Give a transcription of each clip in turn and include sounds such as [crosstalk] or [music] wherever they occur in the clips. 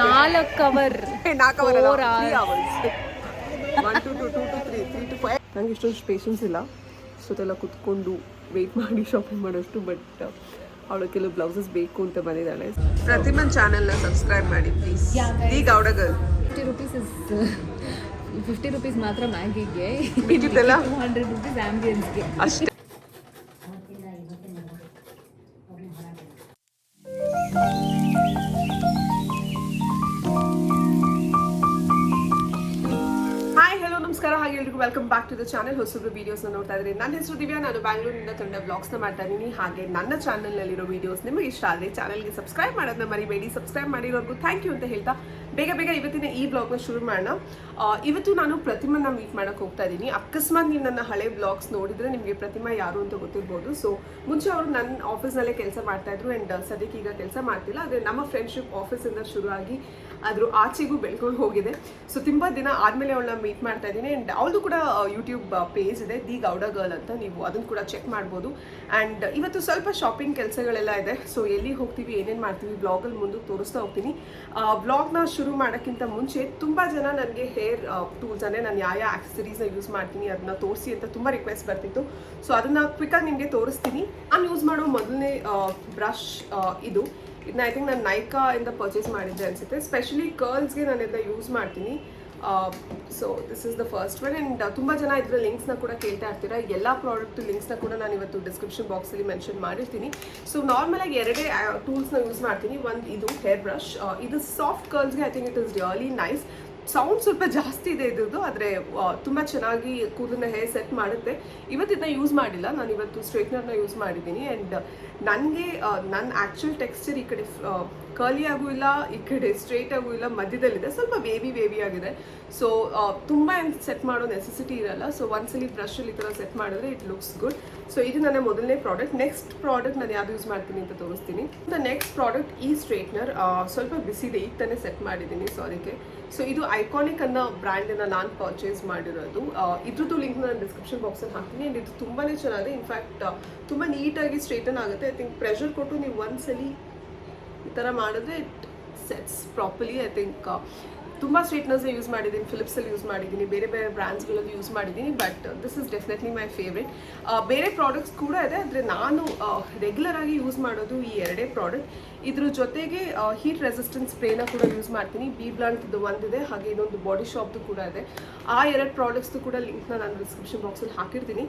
ನಾಲ್ಕು ಅವರ್ ನಂಗೆ ಇಷ್ಟೊಂದು ಪೇಷನ್ಸ್ ಇಲ್ಲ. ಇಷ್ಟೊತ್ತೆಲ್ಲ ಕುತ್ಕೊಂಡು ವೆಯ್ಟ್ ಮಾಡಿ ಶಾಪಿಂಗ್ ಮಾಡೋಷ್ಟು ಬಟ್ ಅವಳು ಕೆಲವು ಬ್ಲೌಸಸ್ ಬೇಕು ಅಂತ ಬಂದಿದ್ದಾಳೆ. ಪ್ರತಿಮನ್ ಚಾನೆಲ್ನ ಸಬ್ಸ್ಕ್ರೈಬ್ ಮಾಡಿ please the Gowda girl fifty rupees is fifty rupees ಮಾತ್ರ ಮ್ಯಾಗಿಗೆ ಹಂಡ್ರೆಡ್ ರುಪೀಸ್ ಆಂಬಿಯನ್ಸ್ಗೆ ಅಷ್ಟೇ. Welcome back to the channel ಹೊಸಬ್ರು ವೀಡಿಯೋಸ್ನ ನೋಡ್ತಾ ಇದ್ದೀನಿ ನನ್ನ ಹೆಸರು ದಿವ್ಯಾ. ನಾನು ಬ್ಯಾಂಗ್ಳೂರಿನಿಂದ ಕನ್ನಡ ಬ್ಲಾಗ್ಸ್ನ ಮಾಡ್ತಾ ಇದ್ದೀನಿ. ಹಾಗೆ ನನ್ನ ಚಾನಲ್ನಲ್ಲಿರೋ ವೀಡಿಯೋಸ್ ನಿಮಗೆ ಇಷ್ಟ ಆದರೆ ಚಾನಲ್ಗೆ ಸಬ್ಸ್ಕ್ರೈಬ್ ಮಾಡೋದನ್ನ ಮರಿಬೇಡಿ. ಸಬ್ಸ್ಕ್ರೈಬ್ ಮಾಡಿರೋರ್ಗೂ ಥ್ಯಾಂಕ್ ಯು ಅಂತ ಹೇಳ್ತಾ ಬೇಗ ಬೇಗ ಇವತ್ತಿನ ಈ ಬ್ಲಾಗ್ನ ಶುರು ಮಾಡೋಣ. ಇವತ್ತು ನಾನು ಪ್ರತಿಮನ್ನ ಮೀಟ್ ಮಾಡೋಕೆ ಹೋಗ್ತಾ ಇದ್ದೀನಿ. ಅಕಸ್ಮಾತ್ ನೀವು ನನ್ನ ಹಳೆ ಬ್ಲಾಗ್ಸ್ ನೋಡಿದರೆ ನಿಮಗೆ ಪ್ರತಿಮಾ ಯಾರು ಅಂತ ಗೊತ್ತಿರ್ಬೋದು. ಸೊ ಮುಂಚೆ ಅವರು ನನ್ನ ಆಫೀಸ್ನಲ್ಲೇ ಕೆಲಸ ಮಾಡ್ತಾಯಿದ್ರು ಆ್ಯಂಡ್ ಸದ್ಯಕ್ಕೆ ಈಗ ಕೆಲಸ ಮಾಡ್ತಿಲ್ಲ. ಆದರೆ ನಮ್ಮ ಫ್ರೆಂಡ್ಶಿಪ್ ಆಫೀಸಿಂದ ಶುರುವಾಗಿ ಅದ್ರ ಆಚೆಗೂ ಬೆಳ್ಕೊಂಡು ಹೋಗಿದೆ. ಸೊ ತುಂಬ ದಿನ ಆದಮೇಲೆ ಅವಳನ್ನ ಮೀಟ್ ಮಾಡ್ತಾ ಇದ್ದೀನಿ. ಆ್ಯಂಡ್ ಅವಳದು ಕೂಡ ಯೂಟ್ಯೂಬ್ ಪೇಜ್ ಇದೆ, ದಿ ಗೌಡ ಗರ್ಲ್ ಅಂತ ನೀವು ಅದನ್ನು ಕೂಡ ಚೆಕ್ ಮಾಡ್ಬೋದು. ಆ್ಯಂಡ್ ಇವತ್ತು ಸ್ವಲ್ಪ ಶಾಪಿಂಗ್ ಕೆಲಸಗಳೆಲ್ಲ ಇದೆ. ಸೊ ಎಲ್ಲಿ ಹೋಗ್ತೀವಿ, ಏನೇನು ಮಾಡ್ತೀವಿ ಬ್ಲಾಗಲ್ಲಿ ಮುಂದೆ ತೋರಿಸ್ತಾ ಹೋಗ್ತೀನಿ. ಬ್ಲಾಗ್ನ ಶುರು ಮಾಡೋಕ್ಕಿಂತ ಮುಂಚೆ ತುಂಬ ಜನ ನನಗೆ ಹೇರ್ ಟೂಲ್ಸ್ ಅಂದರೆ ನಾನು ಯಾವ ಯಾವ ಆಕ್ಸೆಸರೀಸ್ನ ಯೂಸ್ ಮಾಡ್ತೀನಿ ಅದನ್ನ ತೋರಿಸಿ ಅಂತ ತುಂಬ ರಿಕ್ವೆಸ್ಟ್ ಬರ್ತಿತ್ತು. ಸೊ ಅದನ್ನು ಕ್ವಿಕ್ಕಾಗಿ ನಿಮಗೆ ತೋರಿಸ್ತೀನಿ. ನಾನು ಯೂಸ್ ಮಾಡೋ ಮೊದಲನೇ ಬ್ರಷ್ ಇದು. ಐ ಥಿಂಕ್ ನಾನು ನೈಕಾ ಇಂದ ಪರ್ಚೇಸ್ ಮಾಡಿದ್ದೆ ಅನಿಸುತ್ತೆ. ಸ್ಪೆಷಲಿ ಕರ್ಲ್ಸ್ಗೆ ನಾನು ಇದನ್ನ ಯೂಸ್ ಮಾಡ್ತೀನಿ. So this is the first one and ತುಂಬ ಜನ ಇದರ ಲಿಂಕ್ಸ್ನ ಕೂಡ ಕೇಳ್ತಾ ಇರ್ತೀರ? ಎಲ್ಲ ಪ್ರಾಡಕ್ಟ್ ಲಿಂಕ್ಸ್ನ ಕೂಡ ನಾನು ಇವತ್ತು ಡಿಸ್ಕ್ರಿಪ್ಷನ್ ಬಾಕ್ಸಲ್ಲಿ ಮೆನ್ಷನ್ ಮಾಡಿರ್ತೀನಿ. ಸೊ ನಾರ್ಮಲಾಗಿ ಎರಡೇ ಟೂಲ್ಸ್ನ ಯೂಸ್ ಮಾಡ್ತೀನಿ. ಒಂದು ಇದು ಹೇರ್ ಬ್ರಷ್ ಇದು soft ಕರ್ಲ್ಸ್ಗೆ I think it is really nice sound ಸ್ವಲ್ಪ ಜಾಸ್ತಿ ಇದೆ ಇದ್ರದ್ದು, ಆದರೆ ತುಂಬ ಚೆನ್ನಾಗಿ ಕೂದಲನ್ನ ಹೇರ್ ಸೆಟ್ ಮಾಡುತ್ತೆ. ಇವತ್ತು ಇದನ್ನ ಯೂಸ್ ಮಾಡಿಲ್ಲ. ನಾನು ಇವತ್ತು ಸ್ಟ್ರೈಟ್ನರ್ನ ಯೂಸ್ ಮಾಡಿದ್ದೀನಿ. ಆ್ಯಂಡ್ ನನಗೆ ನನ್ನ ಆ್ಯಕ್ಚುಲ್ ಟೆಕ್ಸ್ಚರ್ ಈ ಕಡೆ ಕರ್ಲಿ ಆಗೂ ಇಲ್ಲ, ಈ ಕಡೆ ಸ್ಟ್ರೇಟ್ ಆಗೂ ಇಲ್ಲ, ಮಧ್ಯದಲ್ಲಿದೆ. ಸ್ವಲ್ಪ ವೇವಿ ವೇವಿ ಆಗಿದೆ. ಸೊ ತುಂಬ ಸೆಟ್ ಮಾಡೋ ನೆಸೆಸಿಟಿ ಇರಲ್ಲ. ಸೊ ಒಂದ್ಸಲಿ ಬ್ರಷಲ್ಲಿ ಈ ಥರ ಸೆಟ್ ಮಾಡಿದ್ರೆ ಇಟ್ ಲುಕ್ಸ್ ಗುಡ್ ಸೊ ಇದು ನನ್ನ ಮೊದಲನೇ ಪ್ರಾಡಕ್ಟ್ ನೆಕ್ಸ್ಟ್ ಪ್ರಾಡಕ್ಟ್ ನಾನು ಯಾವ್ದು ಯೂಸ್ ಮಾಡ್ತೀನಿ ಅಂತ ತೋರಿಸ್ತೀನಿ. ದ ನೆಕ್ಸ್ಟ್ ಪ್ರಾಡಕ್ಟ್ ಈ ಸ್ಟ್ರೈಟ್ನರ್ ಸ್ವಲ್ಪ ಬಿಸಿದೆ ಈಗ ತಾನೇ ಸೆಟ್ ಮಾಡಿದ್ದೀನಿ. ಸೊ ಅದಕ್ಕೆ ಸೊ ಇದು ಐಕಾನಿಕ್ ಅನ್ನೋ ಬ್ರ್ಯಾಂಡನ್ನು ನಾನು ಪರ್ಚೇಸ್ ಮಾಡಿರೋದು. ಇದ್ರದ್ದು ಲಿಂಕ್ ನಾನು ಡಿಸ್ಕ್ರಿಪ್ಷನ್ ಬಾಕ್ಸಲ್ಲಿ ಹಾಕ್ತೀನಿ. ಆ್ಯಂಡ್ ಇದು ತುಂಬಾ ಚೆನ್ನಾಗಿದೆ. ಇನ್ಫ್ಯಾಕ್ಟ್ ತುಂಬ ನೀಟಾಗಿ ಸ್ಟ್ರೇಟನ್ ಆಗುತ್ತೆ. ಐ ಥಿಂಕ್ ಪ್ರೆಷರ್ ಕೊಟ್ಟು ನೀವು ಒಂದ್ಸಲಿ ಈ ಥರ ಮಾಡಿದ್ರೆ it sets properly I think ತುಂಬ ಸ್ವೀಟ್ನರ್ಸ್ ಯೂಸ್ ಮಾಡಿದ್ದೀನಿ ಫಿಲಿಪ್ಸಲ್ಲಿ ಯೂಸ್ ಮಾಡಿದ್ದೀನಿ, ಬೇರೆ ಬೇರೆ ಬ್ರ್ಯಾಂಡ್ಸ್ಗಳಲ್ಲಿ ಯೂಸ್ ಮಾಡಿದ್ದೀನಿ but this is definitely my favourite ಬೇರೆ ಪ್ರಾಡಕ್ಟ್ಸ್ ಕೂಡ ಇದೆ, ಆದರೆ ನಾನು ರೆಗ್ಯುಲರ್ ಆಗಿ ಯೂಸ್ ಮಾಡೋದು ಈ ಎರಡೇ ಪ್ರಾಡಕ್ಟ್ ಇದ್ರ ಜೊತೆಗೆ ಹೀಟ್ ರೆಸಿಸ್ಟೆನ್ಸ್ ಸ್ಪ್ರೇನ ಕೂಡ ಯೂಸ್ ಮಾಡ್ತೀನಿ. ಬಿ ಬ್ಲಾಂಟ್ದು ಒಂದಿದೆ, ಹಾಗೆ ಇನ್ನೊಂದು ಬಾಡಿ ಶಾಪ್ದು ಕೂಡ ಇದೆ. ಆ ಎರಡು ಪ್ರಾಡಕ್ಟ್ಸ್ದು ಕೂಡ ಲಿಂಕ್ನ ನಾನು ಡಿಸ್ಕ್ರಿಪ್ಷನ್ ಬಾಕ್ಸಲ್ಲಿ ಹಾಕಿರ್ತೀನಿ.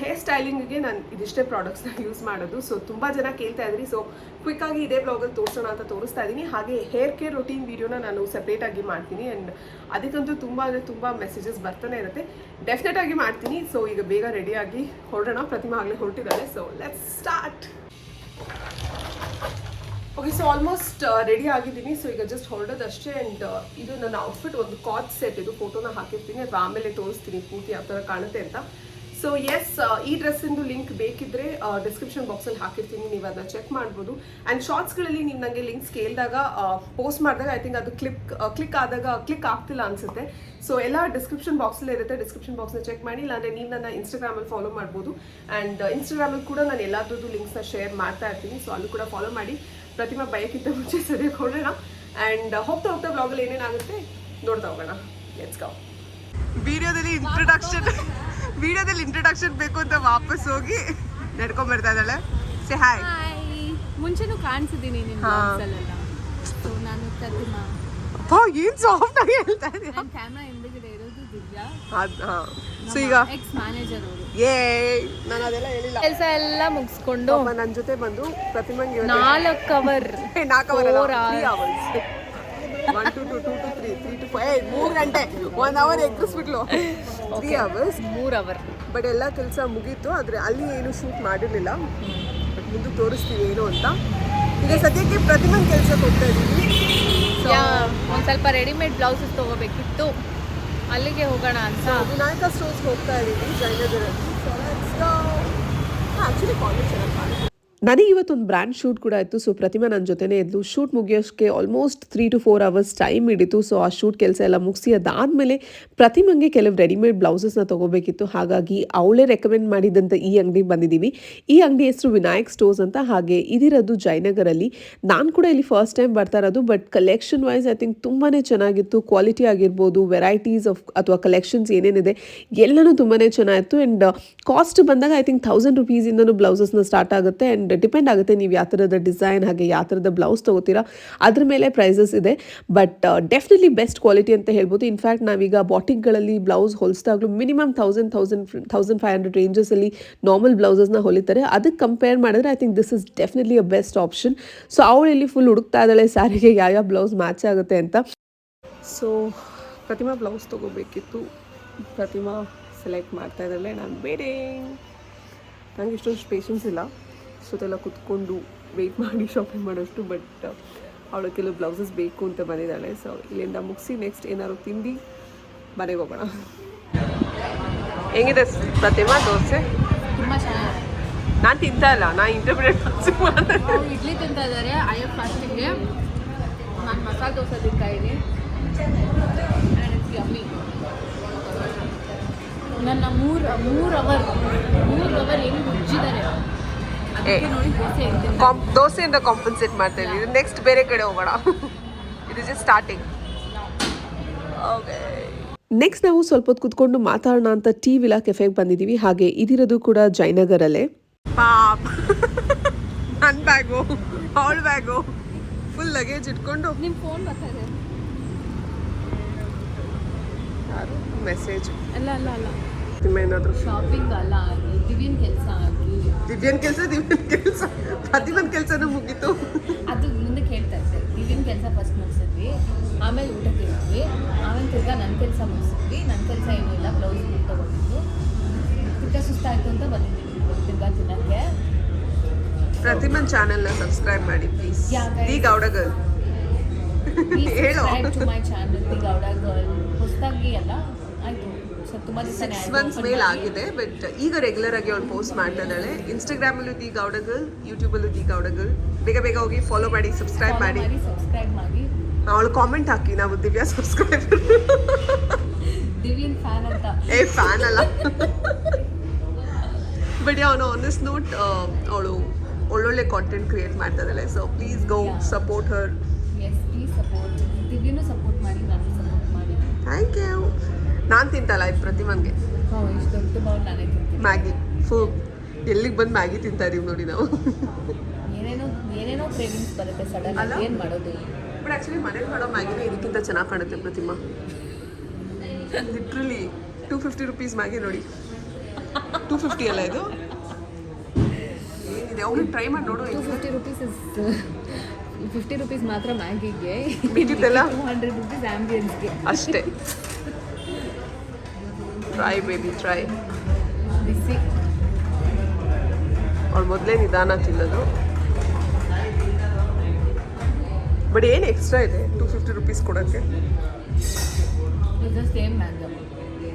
ಹೇರ್ ಸ್ಟೈಲಿಂಗ್ಗೆ ನಾನು ಇದಿಷ್ಟೇ ಪ್ರಾಡಕ್ಟ್ಸ್ನ ಯೂಸ್ ಮಾಡೋದು. ಸೊ ತುಂಬ ಜನ ಕೇಳ್ತಾ ಇದ್ರಿ. ಸೊ ಕ್ವಿಕ್ಕಾಗಿ ಇದೇ ಬ್ಲಾಗಲ್ಲಿ ತೋರಿಸೋಣ ಅಂತ ತೋರಿಸ್ತಾ ಇದ್ದೀನಿ. ಹಾಗೆ ಹೇರ್ ಕೇರ್ ರೊಟೀನ್ ವೀಡಿಯೋನ ನಾನು ಸಪ್ರೇಟಾಗಿ ಮಾಡ್ತೀನಿ. ಆ್ಯಂಡ್ ಅದಕ್ಕಂತೂ ತುಂಬ ಅಂದರೆ ತುಂಬ ಮೆಸೇಜಸ್ ಬರ್ತಾನೆ ಇರುತ್ತೆ. ಡೆಫಿನೆಟ್ ಆಗಿ ಮಾಡ್ತೀನಿ. ಸೊ ಈಗ ಬೇಗ ರೆಡಿಯಾಗಿ ಹೊರಡೋಣ. ಪ್ರತಿಮಾ ಆಗಲೇ ಹೊರಟಿದ್ದಾರೆ so let's start okay so almost ready ಆಗಿದ್ದೀನಿ. ಸೊ ಈಗ ಜಸ್ಟ್ ಹೊರಡೋದಷ್ಟೇ ಆ್ಯಂಡ್ ಇದು ನನ್ನ ಔಟ್ಫಿಟ್ ಒಂದು ಕಾಚ್ ಸೆಟ್ ಇದು ಫೋಟೋನ ಹಾಕಿರ್ತೀನಿ. ಅಥವಾ ಆಮೇಲೆ ತೋರಿಸ್ತೀನಿ. ಪೂರ್ತಿ ಯಾವ ಥರ ಕಾಣುತ್ತೆ ಅಂತ. ಸೊ ಎಸ್ ಈ ಡ್ರೆಸ್ಸಿಂದು ಲಿಂಕ್ ಬೇಕಿದ್ರೆ ಡಿಸ್ಕ್ರಿಪ್ಷನ್ ಬಾಕ್ಸಲ್ಲಿ ಹಾಕಿರ್ತೀನಿ ನೀವು ಅದನ್ನ ಚೆಕ್ ಮಾಡ್ಬೋದು. ಆ್ಯಂಡ್ ಶಾರ್ಟ್ಸ್ಗಳಲ್ಲಿ ನೀವು ನನಗೆ ಲಿಂಕ್ಸ್ ಕೇಳಿದಾಗ ಪೋಸ್ಟ್ ಮಾಡಿದಾಗ ಐ ಥಿಂಕ್ ಅದು ಕ್ಲಿಕ್ ಕ್ಲಿಕ್ ಆದಾಗ ಕ್ಲಿಕ್ ಆಗ್ತಿಲ್ಲ ಅನಿಸುತ್ತೆ. ಸೊ ಎಲ್ಲ ಡಿಸ್ಕ್ರಿಪ್ಷನ್ ಬಾಕ್ಸಲ್ಲಿ ಇರುತ್ತೆ. ಡಿಸ್ಕ್ರಿಪ್ಷನ್ ಬಾಕ್ಸ್ನ ಚೆಕ್ ಮಾಡಿ ಇಲ್ಲಾಂದರೆ ನೀವು ನನ್ನ ಇನ್ಸ್ಟಾಗ್ರಾಮಲ್ಲಿ ಫಾಲೋ ಮಾಡ್ಬೋದು. ಆ್ಯಂಡ್ ಇನ್ಸ್ಟಾಗ್ರಾಮಲ್ಲಿ ಕೂಡ ನಾನು ಎಲ್ಲದ್ರದ್ದು ಲಿಂಕ್ಸ್ನ ಶೇರ್ ಮಾಡ್ತಾ ಇರ್ತೀನಿ. ಸೊ ಅಲ್ಲೂ ಕೂಡ ಫಾಲೋ ಮಾಡಿ. ಪ್ರತಿಮಾ ಬಯಕಿಂತ ಮುಂಚೆ ಸರಿ ಹೊರಡೋಣ ಆ್ಯಂಡ್ ಹೋಗ್ತಾ ಹೋಗ್ತಾ ಬ್ಲಾಗಲ್ಲಿ ಏನೇನಾಗುತ್ತೆ ನೋಡ್ತಾ ಹೋಗೋಣ. ಲೆಟ್ಸ್ ಗೋ ವಿಡಿಯೋದಲ್ಲಿ ಇಂಟ್ರೊಡಕ್ಷನ್ ವಿಡಿಯೋದಲ್ಲಿ ಇಂಟ್ರೊಡಕ್ಷನ್ ಬೇಕು ಅಂತ ವಾಪಸ್ ಹೋಗಿ ನಡ್ಕೊಂಡ್ ಬರ್ತಾ ಇದ್ದಾಳೆ. ಸೆ ಹಾಯ್ ಮುಂಚೆನೂ ಕಾಣಿಸಿದ್ದೀನಿ ನಿಮ್ಮ ಸೊ ನಾನು ಪ್ರತಿಮಾ. ಅಪ್ಪ ಏನ್ ಸಾಫ್ಟ್ ಆಗಿ ಹೇಳ್ತಾ ಇದೀಯ? ನನ್ನ ಕ್ಯಾಮ್ರಾ ಹಿಂದೆಗಡೆ ಇರೋದು ದಿವ್ಯಾ. ಸೊ ಈಗ ಎಕ್ಸ್ ಮ್ಯಾನೇಜರ್ ಅವರು. ಏ ನಾನು ಅದೆಲ್ಲ ಹೇಳಿಲ್ಲ. ಕೆಲಸ ಎಲ್ಲ ಮುಗಿಸ್ಕೊಂಡು ನನ್ನ ಜೊತೆ ಬಂದು ಪ್ರತಿಮಂಗೆ ನಾಲ್ಕು ಅವರ್ ನಾಲ್ಕು hour three hours one two two two two three three two five ಮೂರು ಗಂಟೆ. ಒನ್ ಅವರ್ ಎಗ್ಗಿಸ್ಬಿಟ್ಲು. ತ್ರೀ ಅವರ್ಸ್ ಮೂರ್ ಅವರ್ ಬಟ್ ಎಲ್ಲ ಕೆಲಸ ಮುಗೀತು ಆದರೆ ಅಲ್ಲಿ ಏನು ಶೂಟ್ ಮಾಡಿರಲಿಲ್ಲ. ಬಟ್ ಮುಂದೆ ತೋರಿಸ್ತೀವಿ ಏನು ಅಂತ. ಈಗ ಸದ್ಯಕ್ಕೆ ಪ್ರತಿಮನ್ ಕೆಲಸ ಹೋಗ್ತಾ ಇದ್ದೀವಿ ಒಂದ್ ಸ್ವಲ್ಪ ರೆಡಿಮೇಡ್ ಬ್ಲೌಸಸ್ ತಗೋಬೇಕಿತ್ತು. ಅಲ್ಲಿಗೆ ಹೋಗೋಣ ಅಂತ. ವಿನಾಯಕ ಸ್ಟೋರ್ಸ್ ಹೋಗ್ತಾ ಇದ್ದೀವಿ ಜೈನಗರಲ್ಲಿ ಆ್ಯಕ್ಚುಲಿ ಕಾಲೇಜ್ ಚೆನ್ನಾಗಿ ನನಗೆ ಇವತ್ತೊಂದು ಬ್ರ್ಯಾಂಡ್ ಶೂಟ್ ಕೂಡ ಇತ್ತು. ಸೊ ಪ್ರತಿಮಾ ನನ್ನ ಜೊತೆನೇ ಇದ್ಲು. Shoot ಮುಗಿಯೋಷ್ಟಕ್ಕೆ almost three to four hours time ಹಿಡಿತು. So ಆ ಶೂಟ್ ಕೆಲಸ ಎಲ್ಲ ಮುಗಿಸಿ, ಅದಾದಮೇಲೆ ಪ್ರತಿಮಂಗೆ ಕೆಲವು ರೆಡಿಮೇಡ್ ಬ್ಲೌಸಸ್ನ ತೊಗೋಬೇಕಿತ್ತು. ಹಾಗಾಗಿ ಅವಳೇ ರೆಕಮೆಂಡ್ ಮಾಡಿದಂಥ ಈ ಅಂಗಡಿಗೆ ಬಂದಿದ್ದೀವಿ ಈ ಅಂಗಡಿ ಹೆಸರು ವಿನಾಯಕ್ ಸ್ಟೋರ್ಸ್ ಅಂತ. ಹಾಗೆ ಇದಿರೋದು ಜಯನಗರಲ್ಲಿ. ನಾನು ಕೂಡ ಇಲ್ಲಿ ಫಸ್ಟ್ ಟೈಮ್ ಬರ್ತಾ ಇರೋದು. But collection wise I think ತುಂಬಾ ಚೆನ್ನಾಗಿತ್ತು. ಕ್ವಾಲಿಟಿ ಆಗಿರ್ಬೋದು ವೆರೈಟೀಸ್ ಆಫ್ ಅಥವಾ ಕಲೆಕ್ಷನ್ಸ್ ಏನೇನಿದೆ, ಎಲ್ಲನೂ ತುಂಬಾ ಚೆನ್ನಾಗಿತ್ತು. ಆ್ಯಂಡ್ ಕಾಸ್ಟ್ ಬಂದಾಗ ಐ ಥಿಂಕ್ ಥೌಸಂಡ್ ರುಪೀಸಿಂದನೂ ಬ್ಲೌಸಸ್ನ ಸ್ಟಾರ್ಟ್ ಆಗುತ್ತೆ. ಆ್ಯಂಡ್ ಡಿಪೆಂಡ್ ಆಗುತ್ತೆ ನೀವು ಯಾವ ಥರದ ಡಿಸೈನ್ ಹಾಗೆ ಯಾವ ಥರದ ಬ್ಲೌಸ್ ತೊಗೋತೀರಾ. ಅದ್ರ ಮೇಲೆ ಪ್ರೈಸಸ್ ಇದೆ. ಬಟ್ ಡೆಫಿನೆಟ್ಲಿ ಬೆಸ್ಟ್ ಕ್ವಾಲಿಟಿ ಅಂತ ಹೇಳ್ಬೋದು. ಇನ್ಫ್ಯಾಕ್ಟ್ ನಾವೀಗ ಬಾಟಿಕ್ಗಳಲ್ಲಿ blouse ಹೊಲಿಸಿದಾಗಲೂ minimum thousand thousand thousand five hundred ರೇಂಜಸಲ್ಲಿ normal ಬ್ಲೌಸಸ್ನ ಹೊಲಿತಾರೆ. ಅದಕ್ಕೆ ಕಂಪೇರ್ ಮಾಡಿದ್ರೆ I think this is definitely a best option so ಅವಳು ಇಲ್ಲಿ ಫುಲ್ ಹುಡುಕ್ತಾ ಇದ್ದಾಳೆ ಸ್ಯಾರಿಗೆ ಯಾವ್ಯಾವ ಬ್ಲೌಸ್ ಮ್ಯಾಚ್ ಆಗುತ್ತೆ ಅಂತ. ಸೊ ಪ್ರತಿಮಾ ಬ್ಲೌಸ್ ತೊಗೋಬೇಕಿತ್ತು. ಪ್ರತಿಮಾ ಸೆಲೆಕ್ಟ್ ಮಾಡ್ತಾ ಇದ್ದಾಳೆ. ನಾನು ಬೇರೆ ನನಗೆ ಇಷ್ಟೊಂದು ಪೇಷನ್ಸ್ ಇಲ್ಲ. ಇಷ್ಟೊತ್ತೆಲ್ಲ ಕುತ್ಕೊಂಡು ವೆಯ್ಟ್ ಮಾಡಿ ಶಾಪಿಂಗ್ ಮಾಡೋಷ್ಟು ಬಟ್ ಅವಳು ಕೆಲವು ಬ್ಲೌಸಸ್ ಬೇಕು ಅಂತ ಬಂದಿದ್ದಾಳೆ. ಸೊ ಇಲ್ಲಿಂದ ಮುಗಿಸಿ ನೆಕ್ಸ್ಟ್ ಏನಾದ್ರು ತಿಂದು ಮನೆಗೆ ಹೋಗೋಣ. ಹೆಂಗಿದೆ ಪ್ರತಿಮಾ ದೋಸೆ? ತುಂಬ ಚೆನ್ನಾಗಿದೆ. ನಾನು ತಿಂತಾ ಇಲ್ಲ ನಾ ಇಂಟರ್ಪ್ರಿಟೇಟ್ ಅವ್ರು ಇಡ್ಲಿ ತಿಂತಾ ಇದ್ದಾರೆ ಐ ಎಫ್ ಫಾಸ್ಟಿಂಗ್ಗೆ ನಾನು ಮಸಾಲೆ ದೋಸೆ ತಿಂತಾ ಇದ್ದೀನಿ ನನ್ನ ಮೂರು ಮೂರು ಅವರ್ ಮೂರು ಅವರ್ ಏನು ಮುಚ್ಚಿದ್ದಾರೆ. ಕಾಂಪ್ ದೋಸೆಯಿಂದ ಕಾಂಪನ್ಸೇಟ್ ಮಾಡ್ತಾ ಇದ್ದೀವಿ ನೆಕ್ಸ್ಟ್ ಬೇರೆ ಕಡೆ ಹೋಗೋಣ. ಇದು ಜಸ್ಟ್ ಸ್ಟಾರ್ಟಿಂಗ್ ಓಕೆ ನೆಕ್ಸ್ಟ್ ನಾವು ಸ್ವಲ್ಪ ಹೊತ್ತು ಕುತ್ಕೊಂಡು ಮಾತಾಡೋಣ ಅಂತ ಟಿ ವಿಲಾ ಕೆಫೆಗೆ ಬಂದಿದ್ದೀವಿ. ಹಾಗೆ ಇದಿರೋದು ಕೂಡ ಜಯನಗರಲ್ಲೇ. ಪಾಪ್. ನನ್ನ ಬ್ಯಾಗು ಅವಳ ಬ್ಯಾಗು. ಫುಲ್ ಲಗೇಜ್ ಇಟ್ಕೊಂಡು. ನಿಮ್ಮ ಫೋನ್ ಬರ್ತಾ ಇದೆ. ಮೆಸೇಜ್ ಅಲ್ಲ ಅಲ್ಲ ಅಲ್ಲ. ನಿಮ್ಮ ಏನಾದರೂ ಶಾಪಿಂಗ್ ಅಲ್ಲ ಆಗಲಿ ದಿವ್ಯನ್ ಕೆಲಸ ಆಗಿ ದಿವ್ಯನ್ ಕೆಲಸ ದಿವ್ಯನ್ ಕೆಲಸ. ಪ್ರತಿಭನ್ ಕೆಲಸನೂ ಮುಗೀತು. ಅದು ಮುಂದಕ್ಕೆ ಹೇಳ್ತಾ ಇದ್ದೆ. ದಿವ್ಯನ್ ಕೆಲಸ ಫಸ್ಟ್ ಮುಗಿಸಿದ್ವಿ. ಆಮೇಲೆ ಊಟ ಇದ್ವಿ ಆಮೇಲೆ ತಿರ್ಗಾ ನನ್ನ ಕೆಲಸ ಮುಗಿಸಿದ್ವಿ. ನನ್ನ ಕೆಲಸ ಏನೂ ಇಲ್ಲ. ಬ್ಲೌಸ್ ತೊಗೊಂಡಿದ್ದು ತಿರ್ಗಾ ಸುಸ್ತಾಯಿತು ಅಂತ ಬಂದಿದ್ದೀವಿ ತಿರ್ಗಾ ತಿನ್ನಕ್ಕೆ. ಪ್ರತಿಮನ್ ಚಾನೆಲ್ನ ಸಬ್ಸ್ಕ್ರೈಬ್ ಮಾಡಿ ಪ್ಲೀಸ್ ದಿ ಗೌಡ ಗೌಡಗಲ್ ಹೇಳು. To my channel the Gowda girl ಹೊಸದಾಗಿ ಅಲ್ಲ ಆಯಿತು ಸೊ ತುಂಬ ದಿವಸ ಸಿಕ್ಸ್ ಮಂತ್ಸ್ ಮೇಲೆ ಆಗಿದೆ ಬಟ್ ಈಗ ರೆಗ್ಯುಲರ್ ಆಗಿ ಅವಳು ಪೋಸ್ಟ್ ಮಾಡ್ತಾ ಇದ್ದಾಳೆ. ಇನ್ಸ್ಟಾಗ್ರಾಮಲ್ಲೂ ದಿ ಗೌಡಗಲ್ ಯೂಟ್ಯೂಬಲ್ಲೂ ದಿ ಗೌಡಗಲ್ ಬೇಗ ಬೇಗ ಹೋಗಿ ಫಾಲೋ ಮಾಡಿ ಸಬ್ಸ್ಕ್ರೈಬ್ ಮಾಡಿ. ಸಬ್ಸ್ಕ್ರೈಬ್ ಮಾಡಿ. ಅವಳು ಕಾಮೆಂಟ್ ಹಾಕಿ ನಾವು ದಿವ್ಯಾ ಸಬ್ಸ್ಕ್ರೈಬರ್ ದಿವ್ಯನ್ ಫ್ಯಾನ್ ಅಂತ. ಏ ಫ್ಯಾನ್ ಅಲ್ಲ. ಬಟ್ ಅವನು ಆನೆಸ್ಟ್ ನೋಟ್ ಅವಳು ಒಳ್ಳೊಳ್ಳೆ ಕಾಂಟೆಂಟ್ ಕ್ರಿಯೇಟ್ ಮಾಡ್ತಾ ಇದ್ದಾಳೆ. So please go. Support her S please support ದಿವ್ಯನೂ ಸಪೋರ್ಟ್ ಮಾಡಿ ನಾನು ಸಪೋರ್ಟ್ ಮಾಡಿ. ಥ್ಯಾಂಕ್ ಯು ನಾನು ತಿಂತಲ್ಲ ಇದು ಪ್ರತಿಮನ್ಗೆ ಮ್ಯಾಗಿ. ಫು ಎಲ್ಲಿಗೆ ಬಂದು ಮ್ಯಾಗಿ ತಿಂತಾ ಇದೀವಿ ನೋಡಿ ನಾವು. ಏನೇನೋ ಏನೇನೋ ಕ್ರೇವಿಂಗ್ಸ್ ಬರುತ್ತೆ ಸಡನ್? ಏನು ಮಾಡೋದು? ಬಟ್ ಆ್ಯಕ್ಚುಲಿ ಮನೇಲಿ ಮಾಡೋ ಮ್ಯಾಗಿನೇ ಇದಕ್ಕಿಂತ ಚೆನ್ನಾಗಿ ಕಾಣುತ್ತೆ Pratima. Literally two fifty rupees Maggi ನೋಡಿ. ಟೂ ಫಿಫ್ಟಿ ಅಲ್ಲ ಇದು? ಏನಿದೆ? ಅವ್ರಿಗೆ ಟ್ರೈ ಮಾಡಿ ನೋಡು two fifty rupees is fifty rupees ಮಾತ್ರ ಮ್ಯಾಗಿಗೆ? ಟೂ ಹಂಡ್ರೆಡ್ ರುಪೀಸ್ ಆ್ಯಂಬಿಯನ್ಸ್ಗೆ ಅಷ್ಟೇ. ಟ್ರೈ ಬೇಬಿ ಟ್ರೈ ಬಿಸಿ. ಅವ್ಳು ಮೊದಲೇ ನಿಧಾನ ತಿನ್ನೋದು. ಬಟ್ ಏನು ಎಕ್ಸ್ಟ್ರಾ ಇದೆ? ಟೂ ಫಿಫ್ಟಿ ರುಪೀಸ್ ಕೊಡೋಕ್ಕೆ.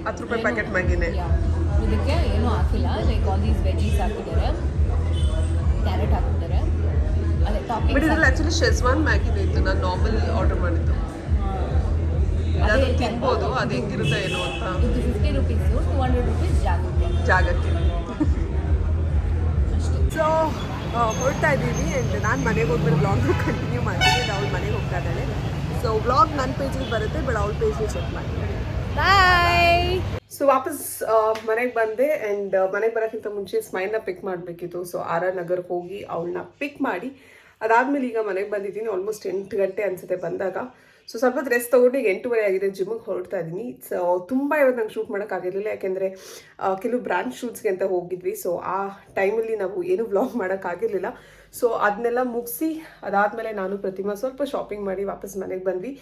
ಹತ್ತು ರೂಪಾಯಿ ಪ್ಯಾಕೆಟ್ ಮ್ಯಾಗಿನೇ. ಇದಕ್ಕೆ ಏನೂ ಹಾಕಿಲ್ಲ. ಲೈಕ್ ಆಲ್ ದೀಸ್ ವೆಜೀಸ್ ಹಾಕಿದ್ದಾರೆ. ಕ್ಯಾರೆಟ್ ಹಾಕಿದ್ದಾರೆ. ಅದೇ ಬಟ್ ಇದ್ರಲ್ಲಿ ಆ್ಯಕ್ಚುಲಿ ಶೆಜ್ವಾನ್ ಮ್ಯಾಗಿನೇ ಇತ್ತು. ನಾನು ನಾರ್ಮಲ್ ಆರ್ಡರ್ ಮಾಡಿದ್ದು. ತಿನ್ಬೋದು ಅದು ಹೆಂಗಿರುತ್ತೆ ಏನೋ ಅಂತ. ಇದು fifty rupees two hundred rupees ಜಾಗಕ್ಕೆ. ಜಾಗಕ್ಕೆ. ಸೊ ಹೊರಡ್ತಾ ಇದ್ದೀವಿ ಆ್ಯಂಡ್ ನಾನು ಮನೆಗೆ ಹೋಗ್ಬಿಟ್ಟು ಬ್ಲಾಗ್ ಕಂಟಿನ್ಯೂ [laughs] ಮಾಡ್ತೀನಿ. ಅವಳು ಮನೆಗೆ ಹೋಗ್ತಾ ಇದ್ದಾಳೆ. ಸೊ ಬ್ಲಾಗ್ ನನ್ನ ಪೇಜಿಗೆ ಬರುತ್ತೆ ಬಟ್ ಅವ್ಳ ಪೇಜ್ನ ಚೆಕ್ ಮಾಡಿ. ಬಾಯ್ ಸೊ ವಾಪಸ್ ಮನೆಗೆ ಬಂದೆ ಆ್ಯಂಡ್ ಮನೆಗೆ ಬರೋಕ್ಕಿಂತ ಮುಂಚೆ ಸ್ಮೈಲ್ನ ಪಿಕ್ ಮಾಡಬೇಕಿತ್ತು. ಸೊ ಆರ್ ಆರ್ ನಗರ್ಗೆ ಹೋಗಿ ಅವಳನ್ನ ಪಿಕ್ ಮಾಡಿ. ಅದಾದಮೇಲೆ ಈಗ ಮನೆಗೆ ಬಂದಿದ್ದೀನಿ. ಆಲ್ಮೋಸ್ಟ್ ಎಂಟು ಗಂಟೆ ಅನಿಸುತ್ತೆ ಬಂದಾಗ. ಸೊ ಸ್ವಲ್ಪ ರೆಸ್ಟ್ ತೊಗೊಂಡು ಈಗ ಎಂಟೂವರೆ ಆಗಿದೆ ಜಿಮ್ಗೆ ಹೊರಡ್ತಾ ಇದ್ದೀನಿ ಸೊ ತುಂಬ ಇವತ್ತು ನಂಗೆ ಶೂಟ್ ಮಾಡೋಕ್ಕಾಗಿರಲಿಲ್ಲ ಯಾಕೆಂದರೆ ಕೆಲವು ಬ್ರ್ಯಾಂಡ್ ಶೂಟ್ಸ್ಗೆ ಅಂತ ಹೋಗಿದ್ವಿ. ಸೊ ಆ ಟೈಮಲ್ಲಿ ನಾವು ಏನೂ ವ್ಲಾಗ್ ಮಾಡೋಕ್ಕಾಗಿರಲಿಲ್ಲ ಸೊ ಅದನ್ನೆಲ್ಲ ಮುಗಿಸಿ, ಅದಾದಮೇಲೆ ನಾನು ಪ್ರತಿಮಾ ಸ್ವಲ್ಪ ಶಾಪಿಂಗ್ ಮಾಡಿ ವಾಪಸ್ ಮನೆಗೆ ಬಂದ್ವಿ.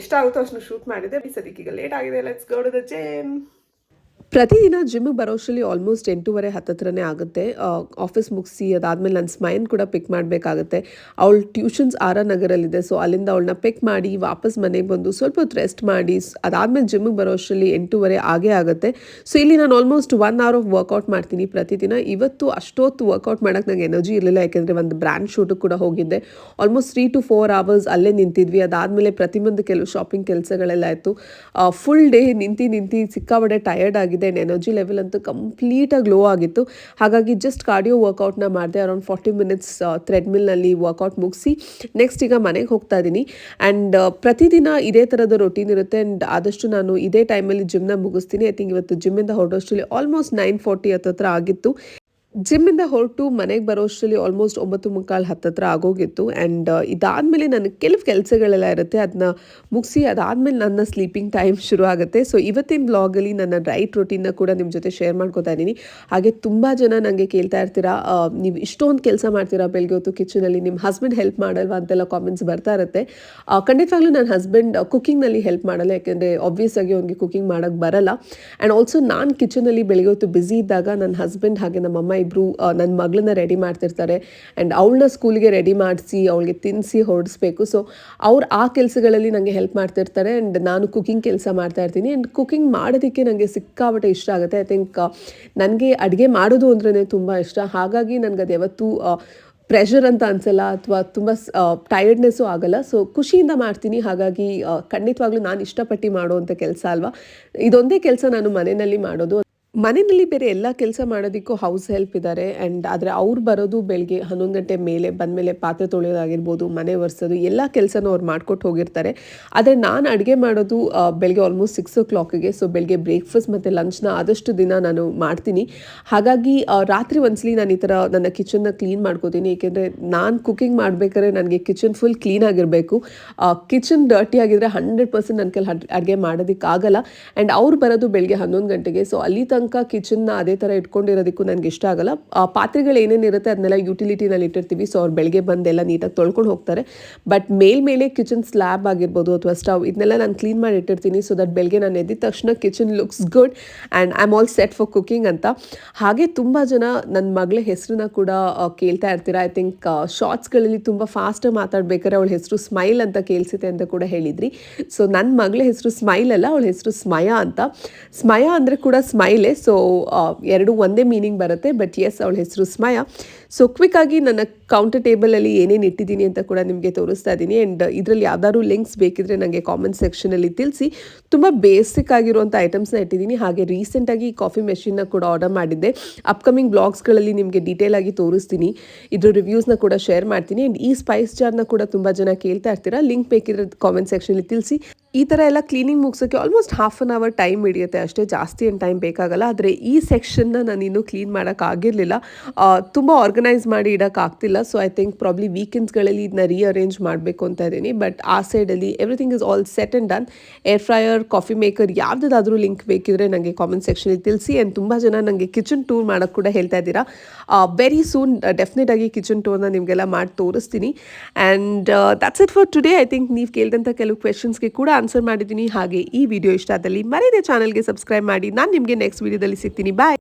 ಎಷ್ಟಾಗುತ್ತೋ ಅಷ್ಟು ಶೂಟ್ ಮಾಡಿದೆ. ಸದ್ಯಕ್ಕೆ ಈಗ ಲೇಟ್ ಆಗಿದೆ. Let's go to the gym ಪ್ರತಿದಿನ ಜಿಮ್ಗೆ ಬರೋಷ್ಟರಲ್ಲಿ ಆಲ್ಮೋಸ್ಟ್ ಎಂಟೂವರೆ, ಹತ್ತತ್ರನೇ ಆಗುತ್ತೆ. ಆಫೀಸ್ ಮುಗಿಸಿ ಅದಾದಮೇಲೆ ನನ್ನ ಸ್ಮೈನ್ ಕೂಡ ಪಿಕ್ ಮಾಡಬೇಕಾಗುತ್ತೆ. ಅವಳು ಟ್ಯೂಷನ್ಸ್ ಆರ ನಗರಲ್ಲಿದೆ ಸೊ ಅಲ್ಲಿಂದ ಅವಳನ್ನ ಪಿಕ್ ಮಾಡಿ ವಾಪಸ್ ಮನೆಗೆ ಬಂದು ಸ್ವಲ್ಪ ಹೊತ್ತು ರೆಸ್ಟ್ ಮಾಡಿ ಅದಾದಮೇಲೆ ಜಿಮ್ಗೆ ಬರೋಷ್ಟರಲ್ಲಿ ಎಂಟೂವರೆ ಆಗೇ ಆಗುತ್ತೆ. ಸೊ ಇಲ್ಲಿ ನಾನು almost one hour of workout ಮಾಡ್ತೀನಿ ಪ್ರತಿದಿನ. ಇವತ್ತು ಅಷ್ಟೊತ್ತು ವರ್ಕೌಟ್ ಮಾಡೋಕ್ಕೆ ನಂಗೆ ಎನರ್ಜಿ ಇರಲಿಲ್ಲ, ಯಾಕೆಂದರೆ ಒಂದು ಬ್ರ್ಯಾಂಡ್ ಶೂಟಿಗೆ ಕೂಡ ಹೋಗಿದ್ದೆ. Almost three to four hours ಅಲ್ಲೇ ನಿಂತಿದ್ವಿ. ಅದಾದಮೇಲೆ ಪ್ರತಿಯೊಂದು ಕೆಲವು ಶಾಪಿಂಗ್ ಕೆಲಸಗಳೆಲ್ಲ ಆಯಿತು. ಫುಲ್ ಡೇ ನಿಂತು ನಿಂತು ಸಿಕ್ಕಾಬಡೆ ಟಯರ್ಡ್ ಆಗಿದೆ ಆ್ಯಂಡ್ ಎನರ್ಜಿ ಲೆವೆಲ್ ಅಂತೂ ಕಂಪ್ಲೀಟಾಗಿ ಲೋ ಆಗಿತ್ತು. ಹಾಗಾಗಿ ಜಸ್ಟ್ ಕಾರ್ಡಿಯೋ ವರ್ಕೌಟ್ನ ಮಾಡಿದೆ ಅರೌಂಡ್ ಫಾರ್ಟಿ ಮಿನಿಟ್ಸ್ ಥ್ರೆಡ್ಮಿಲ್ನಲ್ಲಿ ವರ್ಕೌಟ್ ಮುಗಿಸಿ ನೆಕ್ಸ್ಟ್ ಈಗ ಮನೆಗೆ ಹೋಗ್ತಾ ಇದ್ದೀನಿ. ಆ್ಯಂಡ್ ಪ್ರತಿದಿನ ಇದೇ ಥರದ ರೊಟೀನ್ ಇರುತ್ತೆ ಆ್ಯಂಡ್ ಆದಷ್ಟು ನಾನು ಇದೇ ಟೈಮಲ್ಲಿ ಜಿಮ್ನ ಮುಗಿಸ್ತೀನಿ. ಐ ಥಿಂಕ್ ಇವತ್ತು ಜಿಮ್ಮಿಂದ ಹೊರಡೋಷ್ಟರಲ್ಲಿ ಆಲ್ಮೋಸ್ಟ್ ನೈನ್ ಫಾರ್ಟಿ ಹತ್ತತ್ರ ಆಗಿತ್ತು. ಜಿಮ್ಮಿಂದ ಹೊರಟು ಮನೆಗೆ ಬರೋಷ್ಟರಲ್ಲಿ ಆಲ್ಮೋಸ್ಟ್ ಒಂಬತ್ತು ಮುಕ್ಕಾಲು ಹತ್ತತ್ರ ಆಗೋಗಿತ್ತು. ಆ್ಯಂಡ್ ಇದಾದಮೇಲೆ ನನಗೆ ಕೆಲವು ಕೆಲಸಗಳೆಲ್ಲ ಇರುತ್ತೆ ಅದನ್ನ ಮುಗಿಸಿ ಅದಾದಮೇಲೆ ನನ್ನ ಸ್ಲೀಪಿಂಗ್ ಟೈಮ್ [laughs] ಶುರು ಆಗುತ್ತೆ. ಸೊ ಇವತ್ತಿನ ಬ್ಲಾಗಲ್ಲಿ ನನ್ನ ಡೈಟ್ ರೊಟೀನ್ನ ಕೂಡ ನಿಮ್ಮ ಜೊತೆ ಶೇರ್ ಮಾಡ್ಕೋತಾ ಇದ್ದೀನಿ. ಹಾಗೆ ತುಂಬ ಜನ ನನಗೆ ಕೇಳ್ತಾ ಇರ್ತೀರಾ ನೀವು ಇಷ್ಟೊಂದು ಕೆಲಸ ಮಾಡ್ತೀರಾ ಬೆಳಗ್ಗೆ ಹೊತ್ತು ಕಿಚನಲ್ಲಿ ನಿಮ್ಮ ಹಸ್ಬೆಂಡ್ ಹೆಲ್ಪ್ ಮಾಡಲ್ವಾ ಅಂತೆಲ್ಲ ಕಾಮೆಂಟ್ಸ್ ಬರ್ತಾ ಇರುತ್ತೆ. ಖಂಡಿತವಾಗ್ಲೂ ನನ್ನ ಹಸ್ಬೆಂಡ್ ಕುಕಿಂಗ್ನಲ್ಲಿ ಹೆಲ್ಪ್ ಮಾಡಲ್ಲ, ಯಾಕೆಂದರೆ ಆಬ್ವಿಯಸ್ ಆಗಿ ಅವನಿಗೆ ಕುಕಿಂಗ್ ಮಾಡೋಕ್ಕೆ ಬರಲ್ಲ. ಆ್ಯಂಡ್ ಆಲ್ಸೋ ನಾನು ಕಿಚನಲ್ಲಿ ಬೆಳಗ್ಗೆ ಹೊತ್ತು ಬ್ಯುಸಿ ಇದ್ದಾಗ ನನ್ನ ಹಸ್ಬೆಂಡ್ ಹಾಗೆ ನಮ್ಮ ಅಮ್ಮ ಇಬ್ಬರು ನನ್ನ ಮಗಳನ್ನ ರೆಡಿ ಮಾಡ್ತಿರ್ತಾರೆ ಆ್ಯಂಡ್ ಅವಳನ್ನ ಸ್ಕೂಲ್ಗೆ ರೆಡಿ ಮಾಡಿಸಿ, ಅವಳಿಗೆ ತಿನ್ನಿಸಿ ಹೊರಡಿಸ್ಬೇಕು ಸೊ ಅವ್ರು ಆ ಕೆಲಸಗಳಲ್ಲಿ ನನಗೆ ಹೆಲ್ಪ್ ಮಾಡ್ತಿರ್ತಾರೆ ಆ್ಯಂಡ್ ನಾನು ಕುಕಿಂಗ್ ಕೆಲಸ ಮಾಡ್ತಾ ಇರ್ತೀನಿ ಆ್ಯಂಡ್ ಕುಕಿಂಗ್ ಮಾಡೋದಕ್ಕೆ ನನಗೆ ಸಿಕ್ಕಾಪಟ್ಟೆ ಇಷ್ಟ ಆಗುತ್ತೆ. ಐ ಥಿಂಕ್ ನನಗೆ ಅಡುಗೆ ಮಾಡೋದು ಅಂದ್ರೆ ತುಂಬ ಇಷ್ಟ. ಹಾಗಾಗಿ ನನಗೆ ಅದು ಯಾವತ್ತೂ ಪ್ರೆಷರ್ ಅಂತ ಅನ್ಸಲ್ಲ ಅಥವಾ ತುಂಬ ಟೈರ್ಡ್ನೆಸ್ಸು ಆಗಲ್ಲ. ಸೊ ಖುಷಿಯಿಂದ ಮಾಡ್ತೀನಿ. ಹಾಗಾಗಿ ಖಂಡಿತವಾಗ್ಲೂ ನಾನು ಇಷ್ಟಪಟ್ಟು ಮಾಡುವಂಥ ಕೆಲಸ ಅಲ್ವಾ? ಇದೊಂದೇ ಕೆಲಸ ನಾನು ಮನೆಯಲ್ಲಿ ಮಾಡೋದು. ಮನೆಯಲ್ಲಿ ಬೇರೆ ಎಲ್ಲ ಕೆಲಸ ಮಾಡೋದಕ್ಕೂ ಹೌಸ್ ಹೆಲ್ಪ್ ಇದ್ದಾರೆ ಆ್ಯಂಡ್ ಆದರೆ ಅವ್ರು ಬರೋದು ಬೆಳಗ್ಗೆ ಹನ್ನೊಂದು ಗಂಟೆ ಮೇಲೆ ಬಂದಮೇಲೆ ಪಾತ್ರೆ ತೊಳೆಯೋದಾಗಿರ್ಬೋದು, ಮನೆ ಒರೆಸೋದು, ಎಲ್ಲ ಕೆಲಸನೂ ಅವ್ರು ಮಾಡ್ಕೊಟ್ಟು ಹೋಗಿರ್ತಾರೆ. ಆದರೆ ನಾನು ಅಡುಗೆ ಮಾಡೋದು ಬೆಳಗ್ಗೆ ಆಲ್ಮೋಸ್ಟ್ ಸಿಕ್ಸ್ ಓ ಕ್ಲಾಕಿಗೆ ಸೊ ಬೆಳಗ್ಗೆ ಬ್ರೇಕ್ಫಾಸ್ಟ್ ಮತ್ತು ಲಂಚ್ನ ಆದಷ್ಟು ದಿನ ನಾನು ಮಾಡ್ತೀನಿ. ಹಾಗಾಗಿ ರಾತ್ರಿ ಒಂದ್ಸಲಿ ನಾನು ಈ ಥರ ನನ್ನ ಕಿಚನ್ನ ಕ್ಲೀನ್ ಮಾಡ್ಕೋತೀನಿ. ಏಕೆಂದರೆ ನಾನು ಕುಕಿಂಗ್ ಮಾಡಬೇಕಾದ್ರೆ ನನಗೆ ಕಿಚನ್ ಫುಲ್ ಕ್ಲೀನ್ ಆಗಿರಬೇಕು. ಕಿಚನ್ ಡರ್ಟಿ ಆಗಿದ್ರೆ ಹಂಡ್ರೆಡ್ ಪರ್ಸೆಂಟ್ ನನ್ನ ಕೈಲಿ ಅಡುಗೆ ಮಾಡೋದಕ್ಕಾಗಲ್ಲ. ಆ್ಯಂಡ್ ಅವ್ರು ಬರೋದು ಬೆಳಗ್ಗೆ ಹನ್ನೊಂದು ಗಂಟೆಗೆ ಸೊ ಅಲ್ಲಿ ತನಕ ಕಿಚನ್ನ ಅದೇ ಥರ ಇಟ್ಕೊಂಡಿರೋದಕ್ಕೂ ನನಗೆ ಇಷ್ಟ ಆಗಲ್ಲ. ಪಾತ್ರೆಗಳು ಏನೇನು ಇರುತ್ತೆ ಅದನ್ನೆಲ್ಲ ಯುಟಿಲಿಟಿನಲ್ಲಿ ಇಟ್ಟಿರ್ತೀವಿ. ಸೊ ಅವ್ರು ಬೆಳಗ್ಗೆ ಬಂದೆಲ್ಲ ನೀಟಾಗಿ ತೊಳ್ಕೊಂಡು ಹೋಗ್ತಾರೆ. ಬಟ್ ಮೇಲ್ಮೇಲೆ ಕಿಚನ್ ಸ್ಲ್ಯಾಬ್ ಆಗಿರ್ಬೋದು ಅಥವಾ ಸ್ಟವ್ ಇದನ್ನೆಲ್ಲ ನಾನು ಕ್ಲೀನ್ ಮಾಡಿ ಇಟ್ಟಿರ್ತೀನಿ. ಸೊ ದಟ್ ಬೆಳಗ್ಗೆ ನಾನು ಎದ್ದಿದ ತಕ್ಷಣ kitchen looks good and I am all set for cooking ಅಂತ. ಹಾಗೆ ತುಂಬ ಜನ ನನ್ನ ಮಗಳ ಹೆಸರನ್ನ ಕೂಡ ಕೇಳ್ತಾ ಇರ್ತೀರಾ? ಐ ಥಿಂಕ್ ಶಾರ್ಟ್ಸ್ಗಳಲ್ಲಿ ತುಂಬ ಫಾಸ್ಟಾಗಿ ಮಾತಾಡ್ಬೇಕಾದ್ರೆ ಅವಳ ಹೆಸರು ಸ್ಮೈಲ್ ಅಂತ ಕೇಳಿಸುತ್ತೆ ಅಂತ ಕೂಡ ಹೇಳಿದ್ರಿ. ಸೊ ನನ್ನ ಮಗಳ ಹೆಸರು ಸ್ಮೈಲ್ ಅಲ್ಲ, ಅವಳ ಹೆಸರು ಸ್ಮಯ ಅಂತ. ಸ್ಮಯ ಅಂದರೆ ಕೂಡ ಸ್ಮೈಲೇ ಸೊ ಎರಡು ಒಂದೇ ಮೀನಿಂಗ್ ಬರುತ್ತೆ ಬಟ್ ಎಸ್ ಅವಳ ಹೆಸರು ಸ್ಮಯ. ಸೊ ಕ್ವಿಕ್ಕಾಗಿ ನನ್ನ ಕೌಂಟರ್ ಟೇಬಲಲ್ಲಿ ಏನೇನು ಇಟ್ಟಿದ್ದೀನಿ ಅಂತ ಕೂಡ ನಿಮಗೆ ತೋರಿಸ್ತಾ ಇದ್ದೀನಿ ಆ್ಯಂಡ್ ಇದರಲ್ಲಿ ಯಾವ್ದಾದ್ರು ಲಿಂಕ್ಸ್ ಬೇಕಿದ್ರೆ ನನಗೆ ಕಾಮೆಂಟ್ ಸೆಕ್ಷನಲ್ಲಿ ತಿಳಿಸಿ. ತುಂಬ ಬೇಸಿಕ್ ಆಗಿರುವಂಥ ಐಟಮ್ಸ್ನ ಇಟ್ಟಿದ್ದೀನಿ ಹಾಗೆ ರೀಸೆಂಟಾಗಿ ಕಾಫಿ ಮೆಷಿನ್ನ ಕೂಡ ಆರ್ಡರ್ ಮಾಡಿದ್ದೆ. ಅಪ್ಕಮಿಂಗ್ ಬ್ಲಾಗ್ಸ್ಗಳಲ್ಲಿ ನಿಮಗೆ ಡೀಟೇಲ್ ಆಗಿ ತೋರಿಸ್ತೀನಿ. ಇದ್ರ ರಿವ್ಯೂಸ್ನ ಕೂಡ ಶೇರ್ ಮಾಡ್ತೀನಿ. ಆ್ಯಂಡ್ ಈ ಸ್ಪೈಸ್ ಜಾರ್ನ ಕೂಡ ತುಂಬ ಜನ ಕೇಳ್ತಾ ಇರ್ತೀರಾ. ಲಿಂಕ್ ಬೇಕಿದ್ರೆ ಕಾಮೆಂಟ್ ಸೆಕ್ಷನಲ್ಲಿ ತಿಳಿಸಿ. ಈ ಥರ ಎಲ್ಲ cleaning ಮುಗಿಸೋಕ್ಕೆ almost half an hour time ಹಿಡಿಯುತ್ತೆ. ಅಷ್ಟೇ ಜಾಸ್ತಿ ಏನು ಟೈಮ್ ಬೇಕಾಗಲ್ಲ. ಆದರೆ ಈ ಸೆಕ್ಷನ್ನ ನಾನು ಕ್ಲೀನ್ ಮಾಡೋಕ್ಕಾಗಿರಲಿಲ್ಲ ತುಂಬ ಆರ್ಗನೈಸ್ ಮಾಡಿ ಇಡೋಕ್ಕಾಗ್ತಿಲ್ಲ ಸೊ ಐ ಥಿಂಕ್ ಪ್ರಾಬ್ಲಿ ವೀಕೆಂಡ್ಸ್ಗಳಲ್ಲಿ ಇದನ್ನ ರೀಅರೇಂಜ್ ಮಾಡಬೇಕು ಅಂತ ಇದ್ದೀನಿ. ಬಟ್ ಆ ಸೈಡಲ್ಲಿ everything is all set and done air fryer coffee maker ಯಾವುದಾದ್ರೂ ಲಿಂಕ್ ಬೇಕಿದ್ರೆ ನನಗೆ ಕಾಮೆಂಟ್ ಸೆಕ್ಷನಲ್ಲಿ ತಿಳಿಸಿ. ಆ್ಯಂಡ್ ತುಂಬ ಜನ ನನಗೆ ಕಿಚನ್ ಟೂರ್ ಮಾಡೋಕ್ಕೆ ಕೂಡ ಹೇಳ್ತಾ ಇದ್ದೀರಾ. ವೆರಿ ಸೂನ್ ಡೆಫಿನೆಟ್ ಆಗಿ ಕಿಚನ್ ಟೂರ್ನ ನಿಮಗೆಲ್ಲ ಮಾಡಿ ತೋರಿಸ್ತೀನಿ. And that's it for today I think ನೀವು ಕೇಳಿದಂಥ ಕೆಲವು ಕ್ವೆಶನ್ಸ್ಗೆ ಕೂಡ ಆನ್ಸರ್ ಮಾಡಿದ್ದೀನಿ. ಹಾಗೆ ಈ ವಿಡಿಯೋ ಇಷ್ಟ ಆದಲ್ಲಿ ಮರೀದೆ ಚಾನಲ್ಗೆ ಸಬ್ಸ್ಕ್ರೈಬ್ ಮಾಡಿ. ನಾನು ನಿಮಗೆ ನೆಕ್ಸ್ಟ್ ವಿಡಿಯೋದಲ್ಲಿ ಸಿಗ್ತೀನಿ. ಬಾಯ್